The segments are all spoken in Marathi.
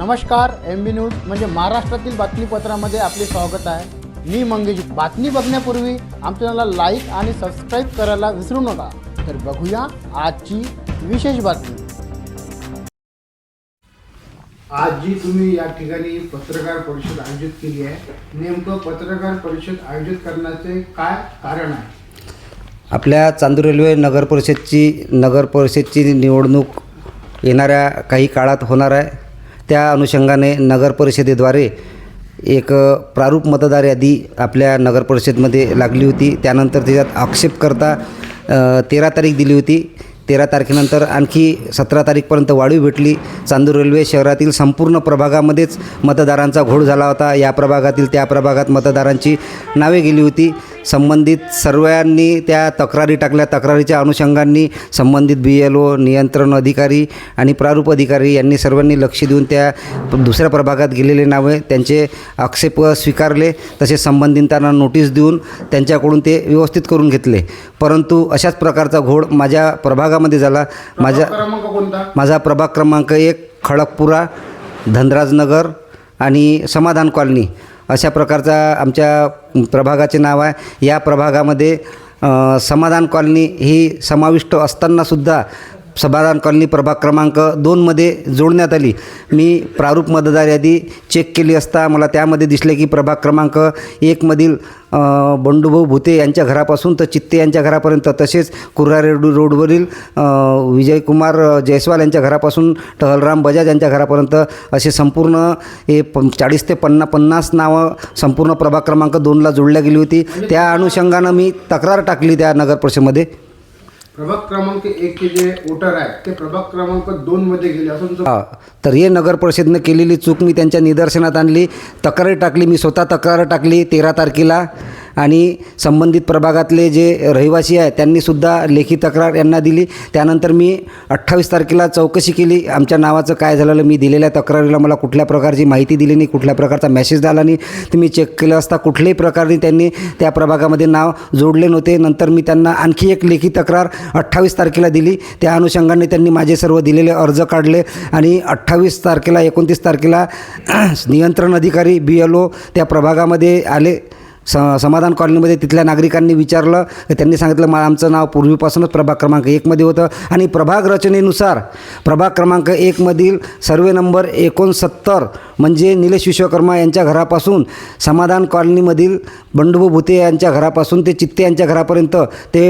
नमस्कार एम बी न्यूज म्हणजे महाराष्ट्रातील बातमीपत्रामध्ये आपले स्वागत आहे. मी मंगेश. बातमी बघण्यापूर्वी आमच्या चॅनलला लाईक आणि सबस्क्राईब करायला विसरू नका. तर बघूया आजची विशेष बातमी. आज जी तुम्ही या ठिकाणी पत्रकार परिषद आयोजित केली आहे. नेमकं पत्रकार परिषद आयोजित करण्याचे काय कारण आहे? आपल्या चांदूर रेल्वे नगर परिषदची नगर परिषदची निवडणूक येणाऱ्या काही काळात होणार आहे. त्या अनुषंगाने नगर परिषदेद्वारे एक प्रारूप मतदार यादी आपल्या नगर परिषदमध्ये लागली होती. त्यानंतर त्याच्यात आक्षेप करता तेरा तारीख दिली होती. तेरा तारखेनंतर आणखी सतरा तारीखपर्यंत वाढीव भेटली. चांदूर रेल्वे शहरातील संपूर्ण प्रभागामध्येच मतदारांचा घोळ झाला होता. या प्रभागातील त्या प्रभागात मतदारांची नावे गेली होती. संबंधित सर्वांनी त्या तक्रारी टाकल्या. तक्रारीच्या अनुषंगांनी संबंधित बी एल ओ नियंत्रण अधिकारी आणि प्रारूप अधिकारी यांनी सर्वांनी लक्ष देऊन त्या दुसऱ्या प्रभागात गेलेले नावे त्यांचे आक्षेप स्वीकारले. तसेच संबंधितांना नोटीस देऊन त्यांच्याकडून ते व्यवस्थित करून घेतले. परंतु अशाच प्रकारचा घोळ माझ्या प्रभागामध्ये झाला. माझ्या माझा प्रभाग क्रमांक एक खडकपुरा धनराजनगर आणि समाधान कॉलनी. अशा प्रकारचा आमच्या प्रभागाचे नाव आहे. या प्रभागामध्ये समाधान कॉलनी ही समाविष्ट असतानासुद्धा सभादान कॉलनी प्रभाग क्रमांक दोनमध्ये जोडण्यात आली. मी प्रारूप मतदार यादी चेक केली असता मला त्यामध्ये दिसले की प्रभाग क्रमांक एकमधील बंडूभाऊ भुते यांच्या घरापासून तर चित्ते यांच्या घरापर्यंत तसेच कुर्रा रोडवरील विजयकुमार जयस्वाल यांच्या घरापासून टहलराम बजाज यांच्या घरापर्यंत असे संपूर्ण हे प चाळीस ते पन्ना पन्नास नावं संपूर्ण प्रभाग क्रमांक दोनला जोडल्या गेली होती. त्या अनुषंगानं मी तक्रार टाकली त्या नगर परिषदेमध्ये प्रभाग क्रमांक एक चे जे वोटर आहेत ते प्रभाग क्रमांक दोन मध्ये गेले असून तुमचं हा तर हे नगर परिषदेनं केलेली चूक मी त्यांच्या निदर्शनात आणली. तक्रार टाकली मी स्वतः तक्रार टाकली तेरा तारखेला. आणि संबंधित प्रभागातले जे रहिवासी आहे त्यांनीसुद्धा लेखी तक्रार यांना दिली. त्यानंतर मी अठ्ठावीस तारखेला चौकशी केली. आमच्या नावाचं काय झालेलं मी दिलेल्या तक्रारीला मला कुठल्या प्रकारची माहिती दिली नाही कुठल्या प्रकारचा मेसेज आला नाही. ते मी चेक केलं असता कुठल्याही प्रकारे त्यांनी त्या प्रभागामध्ये नाव जोडले नव्हते. नंतर मी त्यांना आणखी एक लेखी तक्रार अठ्ठावीस तारखेला दिली. त्या अनुषंगाने त्यांनी माझे सर्व दिलेले अर्ज काढले आणि अठ्ठावीस तारखेला एकोणतीस तारखेला नियंत्रण अधिकारी बी एल ओ त्या प्रभागामध्ये आले. स समाधान कॉलनीमध्ये तिथल्या नागरिकांनी विचारलं तर त्यांनी सांगितलं मा आमचं नाव पूर्वीपासूनच प्रभाग क्रमांक एकमध्ये होतं. आणि प्रभाग रचनेनुसार प्रभाग क्रमांक एकमधील सर्वे नंबर एकोणसत्तर म्हणजे निलेश विश्वकर्मा यांच्या घरापासून समाधान कॉलनीमधील बंडूभाऊ भुते यांच्या घरापासून ते चित्ते यांच्या घरापर्यंत ते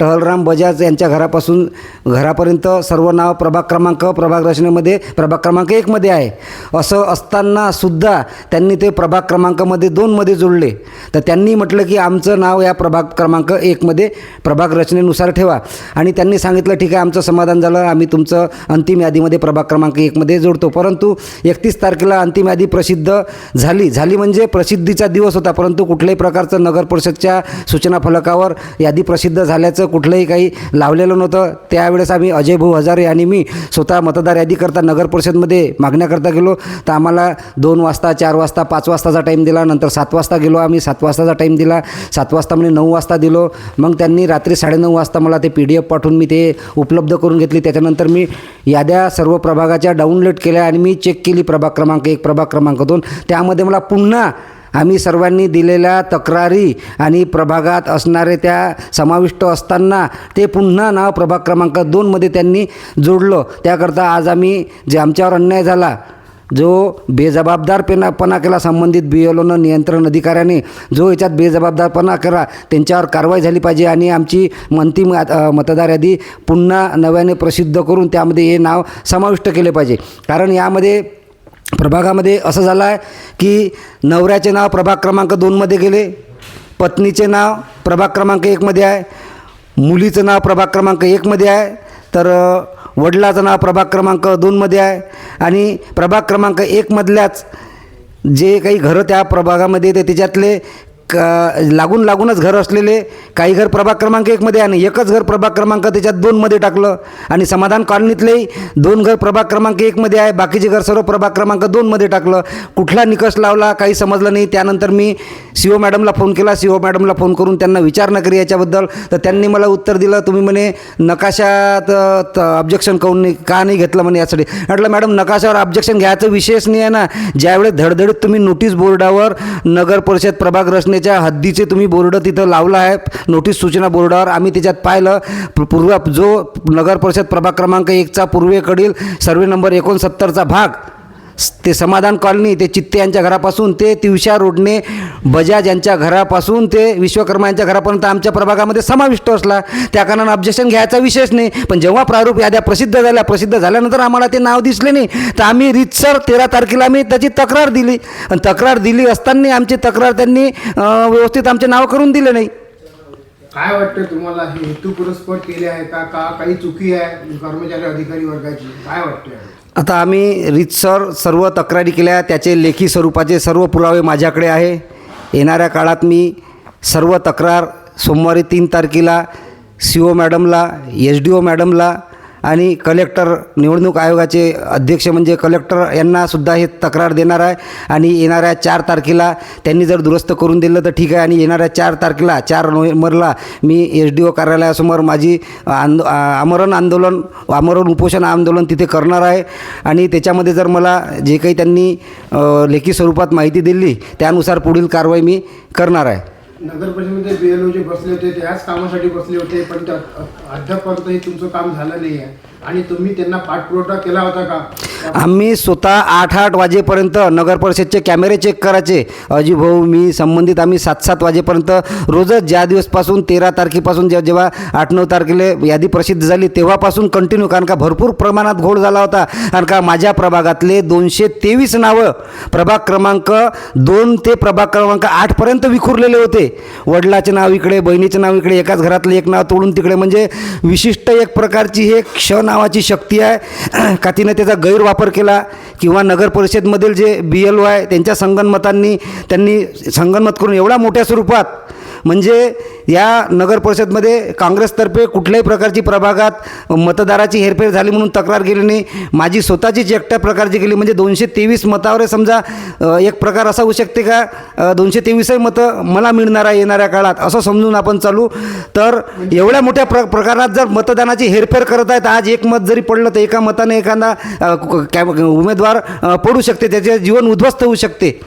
टहलराम बजाज यांच्या घरापासून घरापर्यंत सर्व नाव प्रभाग क्रमांक प्रभाग रचनेमध्ये प्रभाग क्रमांक एकमध्ये आहे. असं असताना सुद्धा त्यांनी ते प्रभाग क्रमांकामध्ये दोनमध्ये जोडले. तर त्यांनी म्हटलं की आमचं नाव या प्रभाग क्रमांक एकमध्ये प्रभाग रचनेनुसार ठेवा. आणि त्यांनी सांगितलं ठीक आहे आमचं समाधान झालं. आम्ही तुमचं अंतिम यादीमध्ये प्रभाग क्रमांक एकमध्ये जोडतो. परंतु एकतीस तारखेला अंतिम यादी प्रसिद्ध झाली. झाली म्हणजे प्रसिद्धीचा दिवस होता परंतु कुठल्याही प्रकारचं नगर परिषदच्या सूचना फलकावर यादी प्रसिद्ध झाल्याचं कुठलंही काही लावलेलं नव्हतं. त्यावेळेस आम्ही अजय भाऊ हजारे आणि मी स्वतः मतदार यादीकरता नगर परिषदमध्ये मागण्याकरता गेलो. तर आम्हाला दोन वाजता चार वाजता पाच वाजताचा टाईम दिला. नंतर सात वाजता गेलो आम्ही. सात वाजताचा टाईम दिला. सात वाजता म्हणजे नऊ वाजता दिलो. मग त्यांनी रात्री साडेनऊ वाजता मला ते पी डी एफ पाठवून मी ते उपलब्ध करून घेतली. त्याच्यानंतर मी याद्या सर्व प्रभागाच्या डाउनलोड केल्या आणि मी चेक केली प्रभाग क्रमांक एक प्रभाग क्रमांक दोन. त्यामध्ये मला पुन्हा आम्ही सर्वांनी दिलेल्या तक्रारी आणि प्रभागात असणारे त्या समाविष्ट असताना ते पुन्हा नाव प्रभाग क्रमांक दोनमध्ये त्यांनी जोडलं. त्याकरता आज आम्ही जे आमच्यावर अन्याय झाला जो बेजबाबदारपणापणा केला संबंधित बी एल ओनं नियंत्रण अधिकाऱ्याने जो याच्यात बेजबाबदारपणा करा त्यांच्यावर कारवाई झाली पाहिजे आणि आमची मंती मतदार यादी पुन्हा नव्याने प्रसिद्ध करून त्यामध्ये हे नाव समाविष्ट केले पाहिजे. कारण यामध्ये प्रभागामध्ये असं झालं आहे की नवऱ्याचे नाव प्रभाग क्रमांक दोनमध्ये गेले पत्नीचे नाव प्रभाग क्रमांक एकमध्ये आहे मुलीचं नाव प्रभाग क्रमांक एकमध्ये आहे तर वडिलाचं नाव प्रभाग क्रमांक दोनमध्ये आहे. आणि प्रभाग क्रमांक एकमधल्याच जे काही घरं त्या प्रभागामध्ये येते त्याच्यातले का लागून लागूनच घर असलेले काही घर प्रभाग क्रमांक एकमध्ये आणि एकच घर प्रभाग क्रमांक त्याच्यात दोनमध्ये टाकलं. आणि समाधान कॉलनीतलेही दोन घर प्रभाग क्रमांक एकमध्ये आहे. बाकीचे घर सर्व प्रभाग क्रमांक दोनमध्ये टाकलं. कुठला निकष लावला काही समजलं नाही. त्यानंतर मी सी ओ मॅडमला फोन केला. सी ओ मॅडमला फोन करून त्यांना विचारणा करी याच्याबद्दल. तर त्यांनी मला उत्तर दिलं. तुम्ही म्हणे नकाशात ऑब्जेक्शन काऊन नाही का नाही घेतलं म्हणे यासाठी? म्हटलं मॅडम नकाशावर ऑब्जेक्शन घ्यायचा विषयच नाही आहे ना. ज्यावेळेस धडधडीत तुम्ही नोटीस बोर्डावर नगर परिषद प्रभाग रचनेच्या हद्दीचे तुम्ही बोर्ड तिथं लावला आहे. नोटीस सूचना बोर्डावर आम्ही त्याच्यात पाहिलं. पूर्व जो नगर परिषद प्रभाग क्रमांक एकचा पूर्वेकडील सर्वे नंबर एकोणसत्तरचा भाग ते समाधान कॉलनी ते चित्ते यांच्या घरापासून ते तिवशा रोडने बजाज यांच्या घरापासून ते विश्वकर्मा यांच्या घरापर्यंत आमच्या प्रभागामध्ये समाविष्ट असला. त्या कारणानं ऑब्जेक्शन घ्यायचा विषयच नाही. पण जेव्हा प्रारूप याद्या प्रसिद्ध झाल्या प्रसिद्ध झाल्यानंतर आम्हाला ते नाव दिसले नाही. तर आम्ही रीतसर तेरा तारखेला आम्ही त्याची तक्रार दिली. आणि तक्रार दिली असताना आमची तक्रार त्यांनी व्यवस्थित आमचे नाव करून दिले नाही. काय वाटतं तुम्हाला? हे हेतू पुरस्पर केले आहे का? काही चुकी आहे कर्मचारी अधिकारी वर्गाची? काय वाटतं आता आम्ही रीतसर सर्व तक्रारी केल्या त्याचे लेखी स्वरूपाचे सर्व पुरावे माझ्याकडे आहे. येणाऱ्या काळात मी सर्व तक्रार सोमवारी तीन तारखेला सी ओ मॅडमला एच डी ओ मॅडमला आणि कलेक्टर निवडणूक आयोगाचे अध्यक्ष म्हणजे कलेक्टर यांनासुद्धा हे तक्रार देणार आहे. आणि येणाऱ्या चार तारखेला त्यांनी जर दुरुस्त करून दिलं तर ठीक आहे. आणि येणाऱ्या चार तारखेला चार नोव्हेंबरला मी एस डी ओ कार्यालयासमोर माझी आंदो आमरण आंदोलन आमरण उपोषण आंदोलन तिथे करणार आहे. आणि त्याच्यामध्ये जर मला जे काही त्यांनी लेखी स्वरूपात माहिती दिली त्यानुसार पुढील कारवाई मी करणार आहे. नगर परिषदेमध्ये बी ओ जे बसले होते त्याच कामासाठी बसले होते पण त्या अद्यापर्यंत तुमचं काम झालं नाही आहे आणि तुम्ही त्यांना पाठपुरवठा केला होता का? आम्ही स्वतः आठ आठ वाजेपर्यंत नगर परिषदचे कॅमेरे चेक करायचे. अजी भाऊ मी संबंधित आम्ही सात सात वाजेपर्यंत रोजच ज्या दिवसपासून तेरा तारखेपासून जेव्हा जेव्हा आठ नऊ तारखेला यादी प्रसिद्ध झाली तेव्हापासून कंटिन्यू कारण का भरपूर प्रमाणात घोळ झाला होता. कारण का माझ्या प्रभागातले दोनशे तेवीस नावं प्रभाग क्रमांक दोन ते प्रभाग क्रमांक आठपर्यंत विखुरलेले होते. वडिलाचे नाव इकडे बहिणीचे नाव इकडे एकाच घरातलं एक नाव तोडून तिकडे. म्हणजे विशिष्ट एक प्रकारची हे क्षण नावाची शक्ती आहे. का तिनं त्याचा गैरवापर केला किंवा नगर परिषदमधील जे बी एल ओ आहे त्यांच्या संगनमतांनी त्यांनी संगनमत करून एवढ्या मोठ्या स्वरूपात म्हणजे या नगर परिषदमध्ये काँग्रेसतर्फे कुठल्याही प्रकारची प्रभागात मतदाराची हेरफेर झाली म्हणून तक्रार केली नाही. माझी स्वतःचीच एकट्या प्रकारची केली. म्हणजे दोनशे तेवीस मतावर समजा एक प्रकार असा होऊ शकते का? दोनशे तेवीसही मतं मला मिळणार आहे येणाऱ्या काळात असं समजून आपण चालू. तर एवढ्या मोठ्या प्र प्रकारात जर मतदानाची हेरफेर करत आहेत आज एक मत जरी पडलं तर एका मताने एखादा उमेदवार पडू शकते. त्याचे जीवन उद्ध्वस्त होऊ शकते.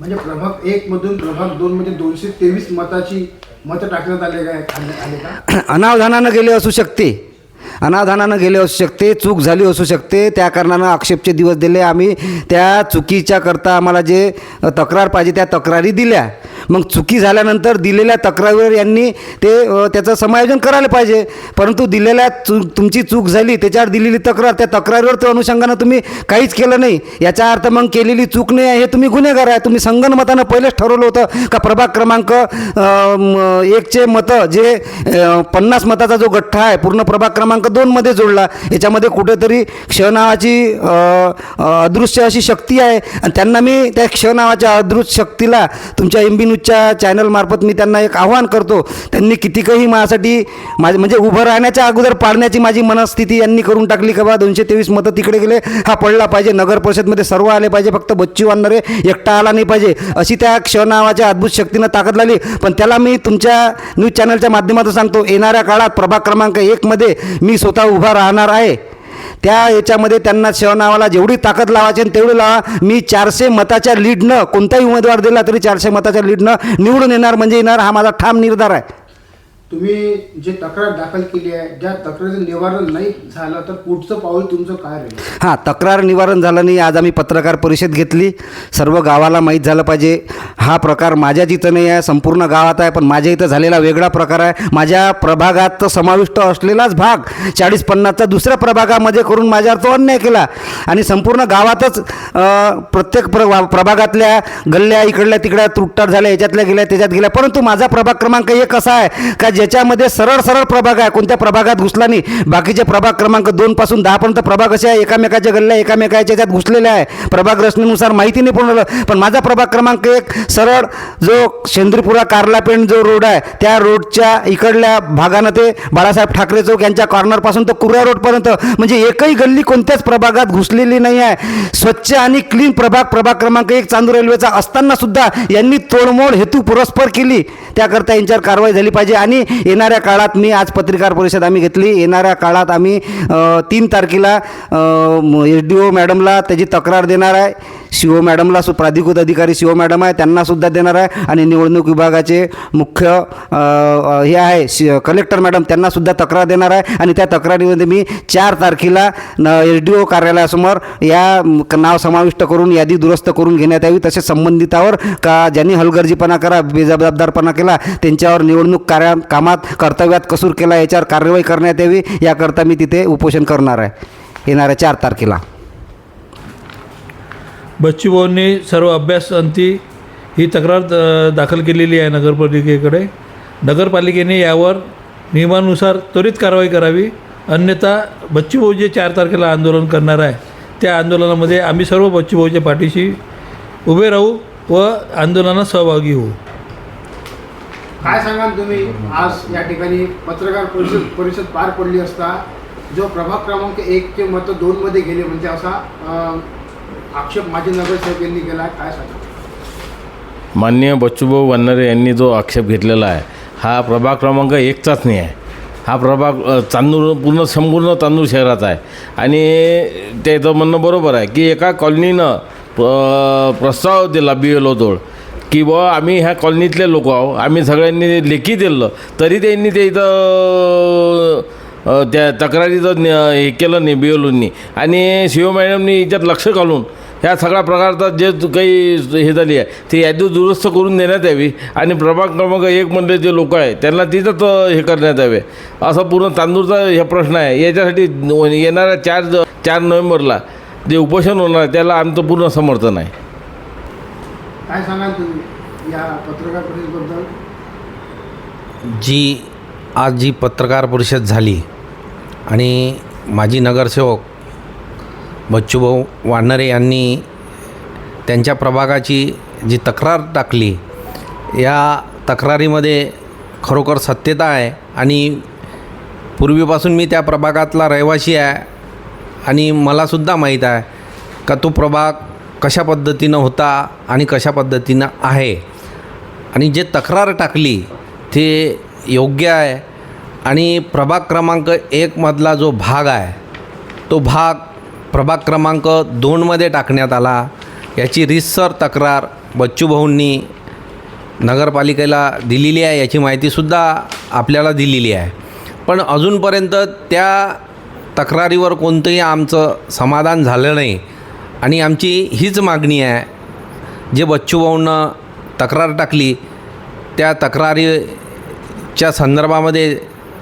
म्हणजे प्रभाग एक मधून प्रभाग दोन मध्ये दोनशे तेवीस मताची मतं टाकण्यात आले काय आले का? अनावधानानं गेले असू शकते. अनावधानानं गेले असू शकते. चूक झाली असू शकते. त्या कारणानं आक्षेपचे दिवस दिले. आम्ही त्या चुकीच्या करता आम्हाला जे तक्रार पाहिजे त्या तक्रारी दिल्या. मग चुकी झाल्यानंतर दिलेल्या तक्रारीवर यांनी ते त्याचं समायोजन करायला पाहिजे. परंतु दिलेल्या चू तुमची चूक झाली त्याच्यावर दिलेली तक्रार त्या तक्रारीवर त्या अनुषंगानं तुम्ही काहीच केलं नाही. याचा अर्थ मग केलेली चूक नाही आहे हे तुम्ही गुन्हेगार आहे. तुम्ही संगणमतानं पहिलेच ठरवलं होतं का प्रभाग क्रमांक एकचे मतं जे पन्नास मताचा जो गठ्ठा आहे पूर्ण प्रभाग क्रमांक दोनमध्ये जोडला. याच्यामध्ये कुठेतरी क्ष नावाची अदृश्य अशी शक्ती आहे. आणि त्यांना मी त्या क्ष नावाच्या अदृश्य शक्तीला तुमच्या एम न्यूजच्या चॅनलमार्फत मी त्यांना एक आव्हान करतो. त्यांनी कितीकही माझ्यासाठी माझे म्हणजे उभं राहण्याच्या अगोदर पाडण्याची माझी मनस्थिती यांनी करून टाकली का बा दोनशे तेवीस मतं तिकडे गेले. हा पडला पाहिजे. नगर परिषदमध्ये सर्व आले पाहिजे. फक्त बच्चू वानरे एकटा आला नाही पाहिजे. अशी त्या क्ष नावाच्या अद्भुत शक्तीनं ताकद लागली. पण त्याला मी तुमच्या न्यूज चॅनलच्या माध्यमातून सांगतो येणाऱ्या काळात प्रभाग क्रमांक एकमध्ये मी स्वतः उभा राहणार आहे. त्या याच्यामध्ये त्यांना नावाला जेवढी ताकद लावायची आणि तेवढी लावा. मी चारशे मताच्या लीडनं कोणताही उमेदवार दिला तरी चारशे मताच्या लीडनं निवडून येणार म्हणजे येणार हा माझा ठाम निर्धार आहे. तुम्ही जे तक्रार दाखल केली आहे ज्या तक्रारीचं निवारण नाही झालं तर पुढचं पाऊल तुमचं काय राहील? हां तक्रार निवारण झालं नाही आज आम्ही पत्रकार परिषद घेतली. सर्व गावाला माहीत झालं पाहिजे. हा प्रकार माझ्याच इथं नाही आहे संपूर्ण गावात आहे पण माझ्या इथं झालेला वेगळा प्रकार आहे. माझ्या प्रभागात समाविष्ट असलेलाच भाग चाळीस पन्नासचा दुसऱ्या प्रभागामध्ये करून माझ्यावर तो अन्याय केला. आणि संपूर्ण गावातच प्रत्येक प्र प्रभागातल्या गल्ल्या इकडल्या तिकड्या तुटताट झाल्या याच्यातल्या गेल्या त्याच्यात गेल्या. परंतु माझा प्रभाग क्रमांक एक असा आहे का ज्याच्यामध्ये सरळ सरळ प्रभाग आहे कोणत्या प्रभागात घुसला नाही. बाकीचे प्रभाग क्रमांक दोनपासून दहापर्यंत प्रभाग असे आहे एकामेकाच्या गल्ल्या एकामेकाच्या याच्यात घुसलेल्या आहे. प्रभाग रचनेनुसार माहिती नाही पूर्ण पण माझा प्रभाग क्रमांक एक सरळ जो शेंद्रीपुरा कार्लापेंड जो रोड आहे त्या रोडच्या इकडल्या भागानं ते बाळासाहेब ठाकरे चौक यांच्या कॉर्नरपासून तर कुर्रा रोडपर्यंत म्हणजे एकही गल्ली कोणत्याच प्रभागात घुसलेली नाही आहे. स्वच्छ आणि क्लीन प्रभाग प्रभाग क्रमांक एक चांदूर रेल्वेचा असताना सुद्धा यांनी तोडमोड हेतू पुरस्पर केली. त्याकरता यांच्यावर कारवाई झाली पाहिजे. आणि येणाऱ्या काळात मी आज पत्रकार परिषद आम्ही घेतली. येणाऱ्या काळात आम्ही तीन तारखेला एस डी ओ मॅडमला त्याची तक्रार देणार आहे. सी ओ मॅडमला सु प्राधिकृत अधिकारी सी ओ मॅडम आहे त्यांनासुद्धा देणार आहे. आणि निवडणूक विभागाचे मुख्य हे आहे शि कलेक्टर मॅडम त्यांनासुद्धा तक्रार देणार आहे. आणि त्या तक्रारीमध्ये मी चार तारखेला एस डी ओ कार्यालयासमोर या क- नाव समाविष्ट करून यादी दुरुस्त करून घेण्यात यावी. तसेच संबंधितावर का ज्यांनी हलगर्जीपणा करा बेजबाबदारपणा केला त्यांच्यावर निवडणूक कार्या कामात कर्तव्यात कसूर केला याच्यावर कार्यवाही करण्यात यावी याकरता मी तिथे उपोषण करणार आहे. येणाऱ्या चार तारखेला. बच्चूभाऊंनी सर्व अभ्यास अंती ही तक्रार द- दाखल केलेली आहे नगरपालिकेकडे. नगरपालिकेने यावर नियमानुसार त्वरित कारवाई करावी. अन्यथा बच्चूभाऊ जे चार तारखेला आंदोलन करणार आहे त्या आंदोलनामध्ये आम्ही सर्व बच्चूभाऊच्या पाठीशी उभे राहू व आंदोलनात सहभागी होऊ. काय सांगाल तुम्ही? आज या ठिकाणी पत्रकार परिषद परिषद पार पडली असता जो प्रभाग क्रमांक एकचे मतं दोनमध्ये गेले म्हणजे असा आक्षेप माजी नगरसेवक यांनी केला काय सांगा माननीय बच्चूभाऊ वन्नरे यांनी जो आक्षेप घेतलेला आहे हा प्रभाग क्रमांक एकचाच नाही आहे. हा प्रभाग चांदूर पूर्ण संपूर्ण चांदूर शहराचा आहे. आणि त्याचं म्हणणं बरोबर आहे की एका कॉलनीनं प्रस्ताव दिला बी एल ओजवळ की बुवा आम्ही ह्या कॉलनीतले लोक आहो. आम्ही सगळ्यांनी लेखी दिलं. तरी त्यांनी ते इथं त्या तक्रारीचं न- हे केलं नाही बिओलूंनी आणि शिव मॅडमनी याच्यात लक्ष घालून ह्या सगळ्या प्रकारचा जे काही हे झाली आहे ते यादी दुरुस्त करून देण्यात यावी. आणि प्रभाग क्रमांक एक म्हणजे जे लोक आहे त्यांना तिथंच हे करण्यात यावे. असं पूर्ण तांदूरचा हे प्रश्न आहे. याच्यासाठी येणाऱ्या चार चार नोव्हेंबरला जे उपोषण होणार त्याला आमचं पूर्ण समर्थन आहे. काय सांगाल तुम्ही या पत्रकार परिषदेबद्दल? जी आज जी पत्रकार परिषद झाली आणि माजी नगरसेवक बच्चूभाऊ वानरे यांनी त्यांच्या प्रभागाची जी तक्रार टाकली या तक्रारीमध्ये खरोखर सत्यता आहे आणि पूर्वीपासून मी त्या प्रभागातला रहिवासी आहे आणि मलासुद्धा माहीत आहे का तो प्रभाग कशा पद्धतीनं होता आणि कशा पद्धतीनं आहे. आणि जे तक्रार टाकली ते योग्य आहे. आणि प्रभाग क्रमांक एकमधला जो भाग आहे तो भाग प्रभाग क्रमांक दोनमध्ये टाकण्यात आला. याची रितसर तक्रार बच्चूभाऊंनी नगरपालिकेला दिलेली आहे याची माहितीसुद्धा आपल्याला दिलेली आहे. पण अजूनपर्यंत त्या तक्रारीवर कोणतंही आमचं समाधान झालं नाही. आणि आमची हीच मागणी आहे जे बच्चूभाऊंनं तक्रार टाकली त्या तक्रारीच्या संदर्भामध्ये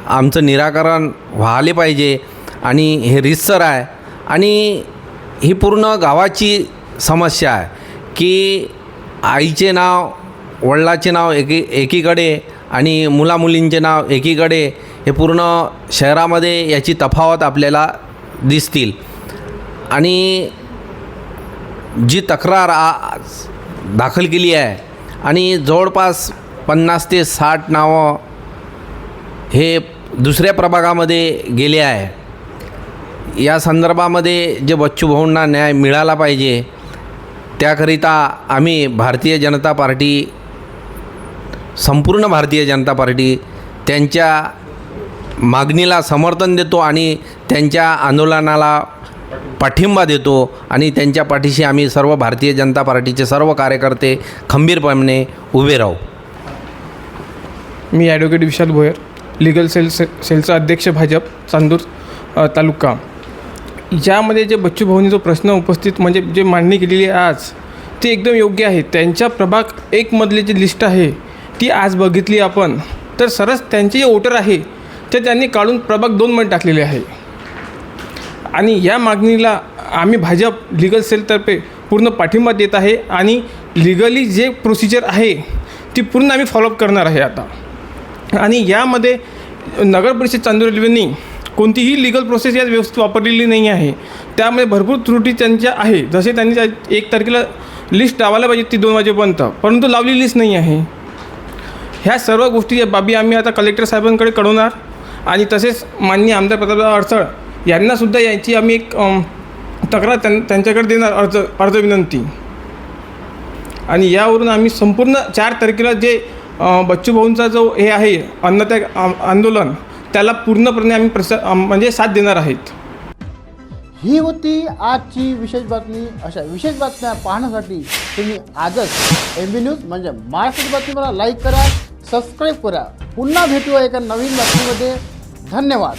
आमचं निराकरण व्हायला पाहिजे आणि हे रितसर आहे. आणि ही पूर्ण गावाची समस्या आहे की आईचे नाव वडिलाचे नाव एकी एकीकडे आणि मुलामुलींचे नाव एकीकडे हे पूर्ण शहरामध्ये याची तफावत आपल्याला दिसतील. आणि जी तक्रार आज दाखल केली आहे आणि जवळपास पन्नास ते साठ नावं हे दुसऱ्या प्रभागामध्ये गेले आहे. या संदर्भामध्ये जे बच्चूभाऊंना न्याय मिळाला पाहिजे त्याकरिता आम्ही भारतीय जनता पार्टी संपूर्ण भारतीय जनता पार्टी त्यांच्या मागणीला समर्थन देतो आणि त्यांच्या आंदोलनाला पाठिंबा देतो आणि त्यांच्या पाठीशी आम्ही सर्व भारतीय जनता पार्टीचे सर्व कार्यकर्ते खंबीरपणे उभे राहू. मी advocate Vishal Bhoyar legal cell से सेलचा अध्यक्ष भाजप चांदूर तालुका. यामध्ये जे बच्चू भाऊनी जो प्रश्न उपस्थित म्हणजे जे मांडणी केलेली आहे आज ते एकदम योग्य आहे. त्यांच्या प्रभाग एकमधली जी लिस्ट आहे ती आज बघितली आपण. तर सरस त्यांचे जे वोटर आहे ते त्यांनी काढून प्रभाग दोनमध्ये टाकलेले आहे. आणि या मागणीला आम्ही भाजप लिगल सेलतर्फे पूर्ण पाठिंबा देत आहे आणि लिगली जे प्रोसिजर आहे ती पूर्ण आम्ही फॉलोअप करणार आहे आता. आणि यामध्ये नगर परिषद चांदूर रेल्वेनी कोणतीही लिगल प्रोसेस या व्यवस्थित वापरलेली नाही आहे. त्यामुळे भरपूर त्रुटी त्यांच्या आहे. जसे त्यांनी त्या एक तारखेला लिस्ट लावायला पाहिजे ती दोन वाजेपर्यंत. परंतु लावली लिस्ट नाही आहे. ह्या सर्व गोष्टी बाबी आम्ही आता कलेक्टर साहेबांकडे कळवणार. आणि तसेच माननीय आमदार प्रतापराव अडसळ यांनासुद्धा याची आम्ही एक तक्रार त्यां त्यांच्याकडे देणार अर्ज अर्ज विनंती. आणि यावरून आम्ही संपूर्ण चार तारखेला जे बच्चू भाऊंचा जो हे आहे अन्नत्याग आंदोलन त्याला पूर्णपणे आम्ही प्रसा म्हणजे साथ देणार आहेत. ही होती आजची विशेष बातमी. अशा विशेष बातम्या पाहण्यासाठी तुम्ही आजच एम बी न्यूज म्हणजे महाराष्ट्राची बातमीला लाईक करा सबस्क्राईब करा. पुन्हा भेटूया एका नवीन बातमीमध्ये. धन्यवाद.